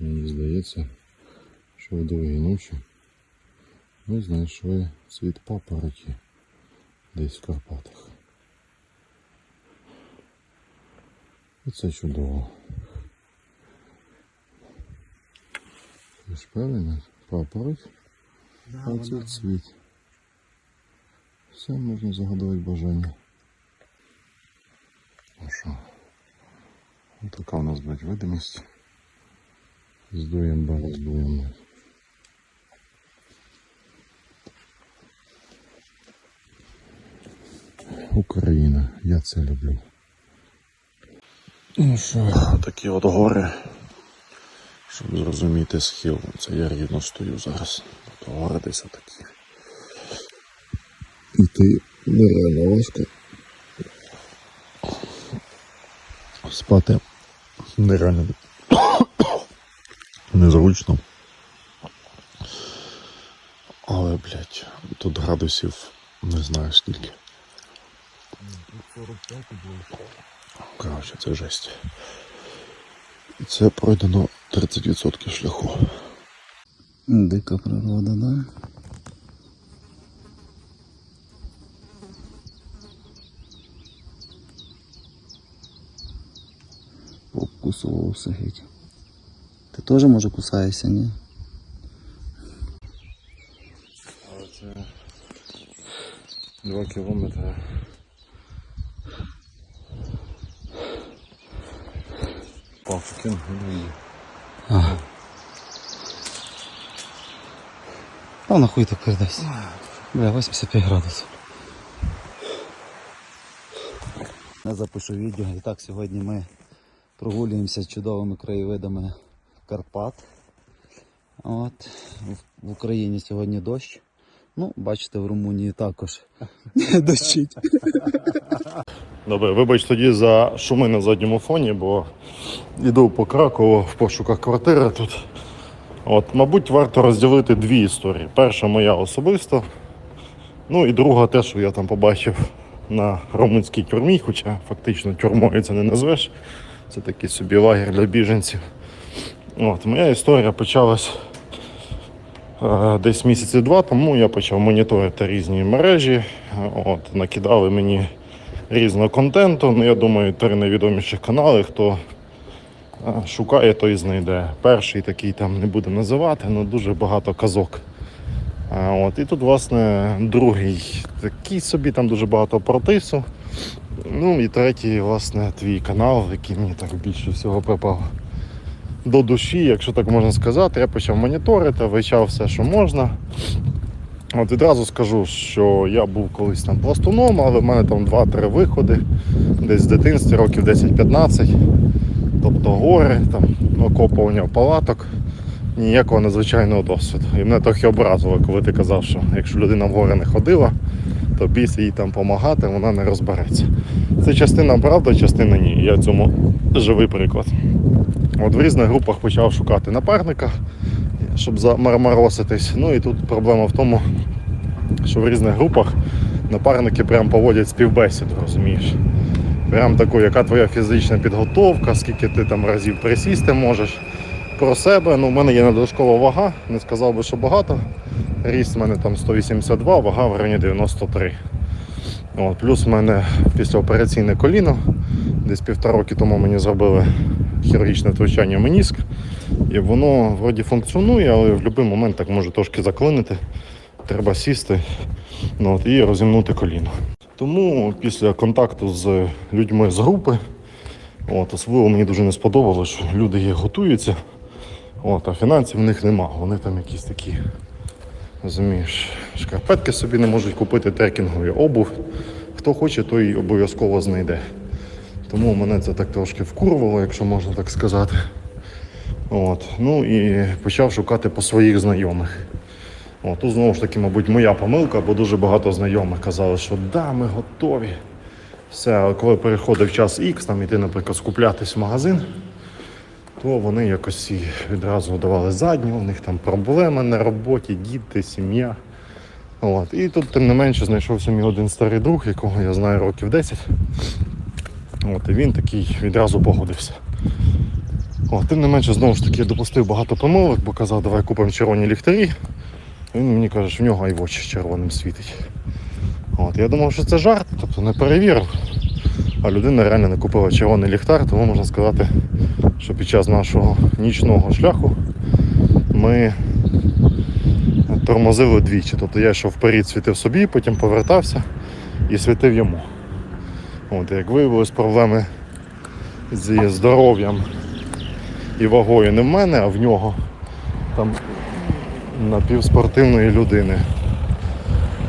Мені здається, що в другій ночі ми знайшли цвіт папороті десь в Карпатах. І це чудово. Це ж правильно? Папороть, а це цвіт. Все можна загадувати бажання. Ну що? Ось така у нас блядь, видимість. Здуємо ба, роздуємо. Україна, я це люблю. Ну що, такі от гори. Щоб зрозуміти схил, це я рівно стою зараз. Гори десь такі. Іти нереально важко. Спати нереально незручно. Але, блядь, тут градусів не знаю скільки. Коротше, це жесть. І це пройдено 30% шляху. Дика природа, да? Покусувався геть. Ти теж може кусаєшся, ні? Але це 2 кілометри. Павкін і А нахуй так передасть. Бля, 85 градусів. Я запишу відео. І так сьогодні ми прогулюємося чудовими краєвидами Карпат. От. В- Україні сьогодні дощ. Ну, бачите, в Румунії також дощить. Добре, вибач тоді за шуми на задньому фоні, бо йду по Кракову в пошуках квартири тут. От, мабуть, варто розділити дві історії. Перша моя особиста, ну і друга те, що я там побачив на румунській тюрмі, хоча фактично тюрмою це не назвеш. Це такий собі лагер для біженців. От, моя історія почалась Е, Десь місяці два тому я почав моніторити різні мережі. От, накидали мені різного контенту. Ну, я думаю, три найвідоміші канали, хто е, шукає, той знайде. Перший такий там не буду називати, але дуже багато казок. А, От, і тут, власне, другий такий собі, там дуже багато протису. Ну і третій, власне, твій канал, який мені так більше всього припав до душі, якщо так можна сказати. Я почав моніторити, вивчав все, що можна. От відразу скажу, що я був колись там пластуном, але в мене там 2-3 виходи, десь з дитинства, років 10-15. Тобто гори, там, окопування палаток, ніякого надзвичайного досвіду. І мене трохи образило, коли ти казав, що якщо людина в гори не ходила, то після їй там допомагати, вона не розбереться. Це частина правда, частина ні. Я цьому живий приклад. От в різних групах почав шукати напарника, щоб замармароситись. Ну і тут проблема в тому, що в різних групах напарники прям поводять співбесіду, розумієш? Прям таку, яка твоя фізична підготовка, скільки ти там разів присісти можеш. Про себе, ну в мене є надлишкова вага, не сказав би, що багато. Ріст в мене там 182, вага в районі 93. От, плюс в мене післяопераційне коліно. Десь півтора роки тому мені зробили хірургічне втручання меніск. І воно вроді функціонує, але в будь-який момент так може трошки заклинити. Треба сісти ну, от, і розімнути коліно. Тому після контакту з людьми з групи, от, особливо мені дуже не сподобалося, що люди готуються, от, а фінансів в них нема. Вони там якісь такі, розумієш, шкарпетки собі не можуть купити, трекінгові обув. Хто хоче, той обов'язково знайде. Тому мене це так трошки вкурвало, якщо можна так сказати. От. Ну і почав шукати по своїх знайомих. От, тут знову ж таки, мабуть, моя помилка, бо дуже багато знайомих казали, що да, ми готові. Все, коли переходив час X, там іти, наприклад, скуплятись в магазин, то вони якось всі відразу давали задню, у них там проблеми на роботі, діти, сім'я. От. І тут, тим не менше, знайшовся мій один старий друг, якого я знаю років 10. От, і він такий відразу погодився. О, тим не менше, знову ж таки, я допустив багато помилок, бо казав, давай купимо червоні ліхтарі. Він мені каже, що в нього і в червоним світить. От, я думав, що це жарт, тобто не перевірив. А людина реально не купила червоний ліхтар, тому можна сказати, що під час нашого нічного шляху ми тормозили двічі. Тобто я йшов вперед, світив собі, потім повертався і світив йому. От, як виявилось, проблеми зі здоров'ям і вагою не в мене, а в нього. Там напівспортивної людини.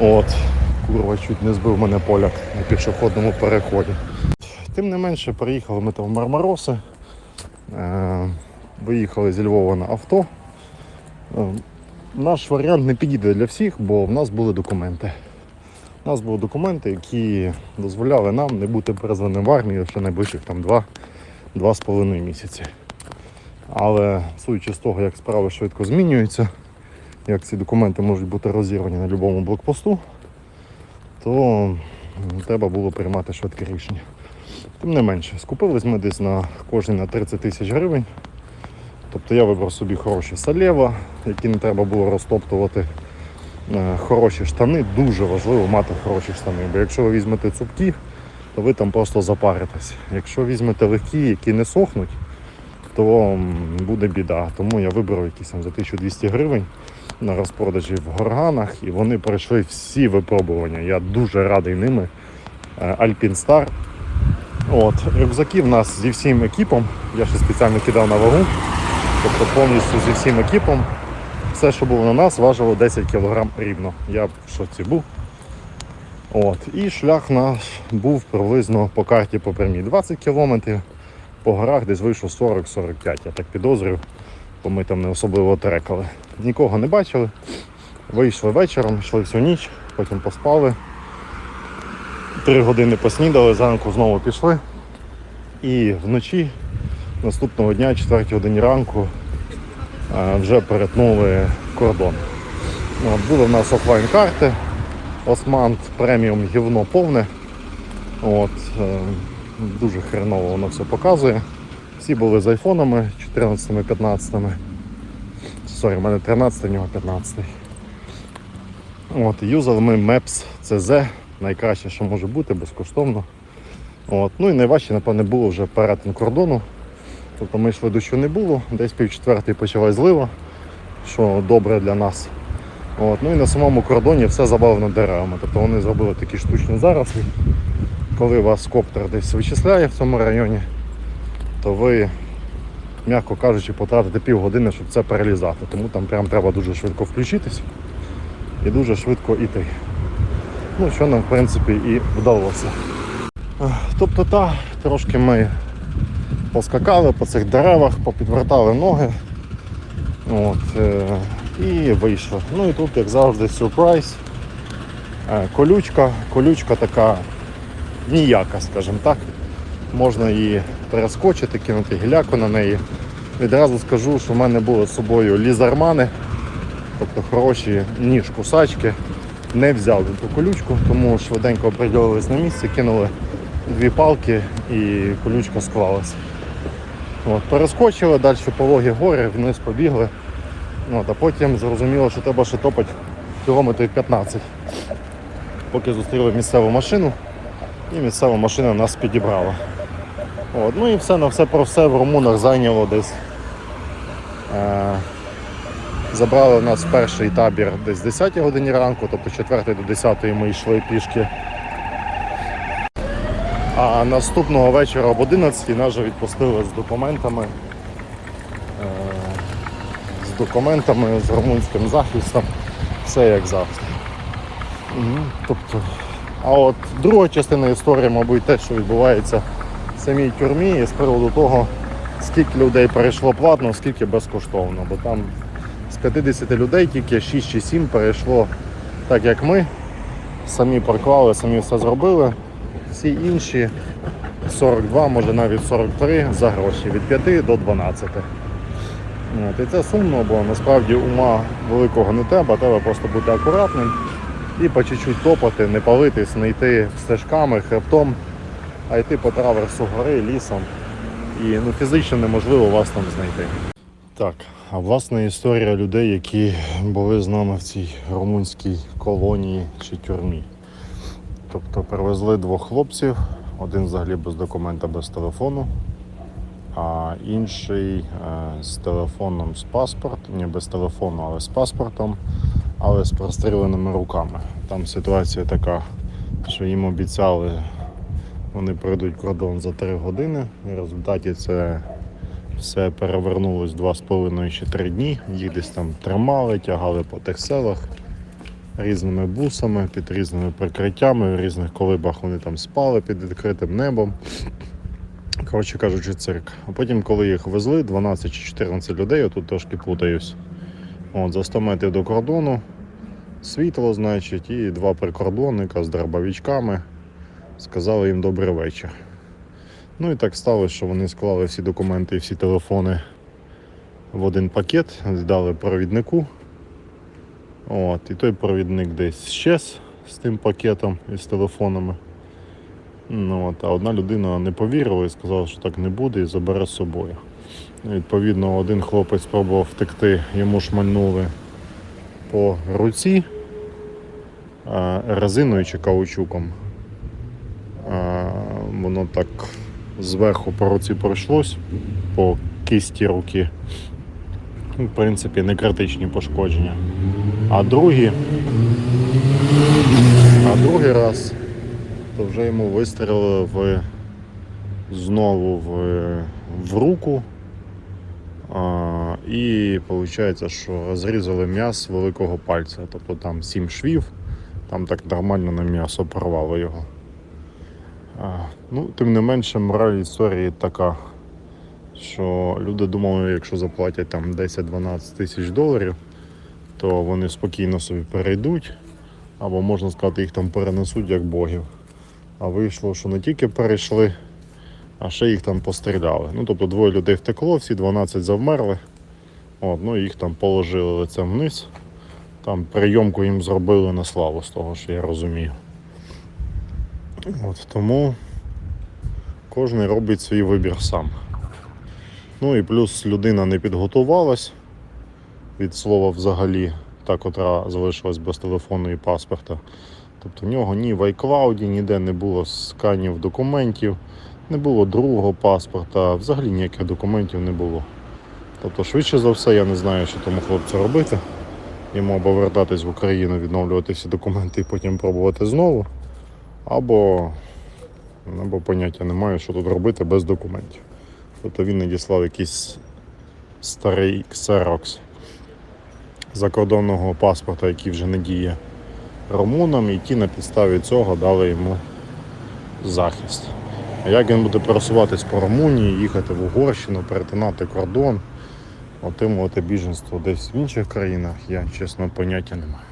От, курва, чуть не збив мене поляк на пішохідному переході. Тим не менше, приїхали ми там в Мармароси. Е, виїхали зі Львова на авто. Е, наш варіант не підійде для всіх, бо в нас були документи. У нас були документи, які дозволяли нам не бути призваним в армію ще найближчих там 2-2,5 місяці. Але судячи з того, як справи швидко змінюються, як ці документи можуть бути розірвані на будь-якому блокпосту, то треба було приймати швидке рішення. Тим не менше, скупились ми десь на кожен на 30 тисяч гривень. Тобто я вибрав собі хороші салєва, які не треба було розтоптувати. Е, Хороші штани, дуже важливо мати хороші штани. Бо якщо ви візьмете цупкі, то ви там просто запаритесь. Якщо візьмете легкі, які не сохнуть, то буде біда. Тому я вибрав якісь там за 1200 гривень на розпродажі в горганах, і вони пройшли всі випробування. Я дуже радий ними. Е, Alpine Star. От, рюкзаки в нас зі всім екіпом. Я ще спеціально кидав на вагу. Тобто повністю зі всім екіпом. Все, що було на нас, важило 10 кг рівно. Я в шоці був. От. І шлях наш був приблизно по карті по прямій 20 км, по горах десь вийшов 40-45, я так підозрюю, бо ми там не особливо трекали. Нікого не бачили. Вийшли вечором, йшли всю ніч, потім поспали. Три години поснідали, зранку знову пішли. І вночі наступного дня, 4 годині ранку, вже перетнули кордон. От, були в нас офлайн карти. Османт преміум гівно повне. От, е, дуже хреново воно все показує. Всі були з айфонами 14-15. Сорі, в мене 13, в нього 15. От, юзали ми Maps CZ, найкраще, що може бути, безкоштовно. От. Ну і найважче, напевне, було вже перетин кордону. Тобто ми йшли дощу не було, десь пів четвертої почалась злива, що добре для нас. От. Ну і на самому кордоні все забавлено деревами. Тобто вони зробили такі штучні зарослі. Коли вас коптер десь вичисляє в цьому районі, то ви, м'яко кажучи, потратите півгодини, щоб це перелізати. Тому там прям треба дуже швидко включитись і дуже швидко йти. Ну, що нам в принципі і вдалося. Тобто та, трошки ми поскакали по цих деревах, попідвертали ноги. От, е, і вийшли. Ну і тут, як завжди, сюрприз. Е, колючка, колючка така ніяка, скажімо так. Можна її перескочити, кинути гіляку на неї. Відразу скажу, що в мене були з собою лізармани, тобто хороші ніж кусачки. Не взяли ту колючку, тому швиденько приділились на місці, кинули дві палки і колючка склалася. От, перескочили, далі пологі гори, вниз побігли. От, а потім зрозуміло, що треба ще топати кілометрів 15. Поки зустріли місцеву машину, і місцева машина нас підібрала. От, ну і все на все про все в Румунах зайняло десь. Е, забрали нас перший табір десь 10 годині ранку, тобто з 4 до 10 ми йшли пішки. А наступного вечора об 11 нас вже відпустили з документами. Е, з документами, з румунським захистом, все як завжди. Тобто, а от друга частина історії, мабуть, те, що відбувається в самій тюрмі, і з приводу того, скільки людей перейшло платно, скільки безкоштовно. Бо там з 50 людей тільки 6 чи 7 перейшло так, як ми. Самі проклали, самі все зробили. Всі інші 42, може навіть 43 за гроші від 5 до 12. От, і це сумно, бо насправді ума великого не треба, треба просто бути акуратним і по чуть-чуть топати, не палитись, не йти стежками, хребтом, а йти по траверсу гори, лісом. і ну, фізично неможливо вас там знайти. Так, а власне історія людей, які були з нами в цій румунській колонії чи тюрмі. Тобто привезли двох хлопців, один взагалі без документа, без телефону, а інший е, з телефоном з паспортом, не без телефону, але з паспортом, але з простріленими руками. Там ситуація така, що їм обіцяли, вони пройдуть кордон за 3 години. В результаті це все перевернулось 2,5 чи 3 дні. Їх десь там тримали, тягали по тих селах різними бусами, під різними прикриттями, в різних колибах вони там спали під відкритим небом. Коротше кажучи, цирк. А потім, коли їх везли, 12 чи 14 людей, я тут трошки плутаюсь. От, за 100 метрів до кордону, світло, значить, і два прикордонника з дробовичками сказали їм добрий вечір. Ну і так сталося, що вони склали всі документи і всі телефони в один пакет, здали провіднику. От, і той провідник десь щез з тим пакетом і з телефонами. Ну, от, а одна людина не повірила і сказала, що так не буде, і забере з собою. Відповідно, один хлопець спробував втекти, йому шмальнули по руці резиною чи каучуком. Воно так зверху по руці пройшлось, по кисті руки. В принципі, не критичні пошкодження. А другий, а другий раз то вже йому вистрілили в, знову в, в руку. А, і виходить, що розрізали м'ясо великого пальця. Тобто там сім швів, там так нормально на м'ясо порвало його. А, ну, тим не менше, мораль історії така, що люди думали, якщо заплатять там 10-12 тисяч доларів, то вони спокійно собі перейдуть, або можна сказати, їх там перенесуть як богів. А вийшло, що не тільки перейшли, а ще їх там постріляли. Ну, тобто двоє людей втекло, всі 12 завмерли. От, ну, їх там положили лицем вниз. Там прийомку їм зробили на славу з того, що я розумію. От, тому кожен робить свій вибір сам. Ну і плюс людина не підготувалась від слова взагалі, та, котра залишилась без телефону і паспорта. Тобто в нього ні в iCloud, ніде не було сканів документів, не було другого паспорта, взагалі ніяких документів не було. Тобто, швидше за все, я не знаю, що тому хлопцю робити. Йому або вертатись в Україну, відновлювати всі документи і потім пробувати знову. Або, або поняття немає, що тут робити без документів. Тобто він надіслав якийсь старий ксерокс закордонного паспорта, який вже не діє румунам, і ті на підставі цього дали йому захист. А як він буде пересуватись по Румунії, їхати в Угорщину, перетинати кордон, отримувати біженство десь в інших країнах, я чесно поняття не маю.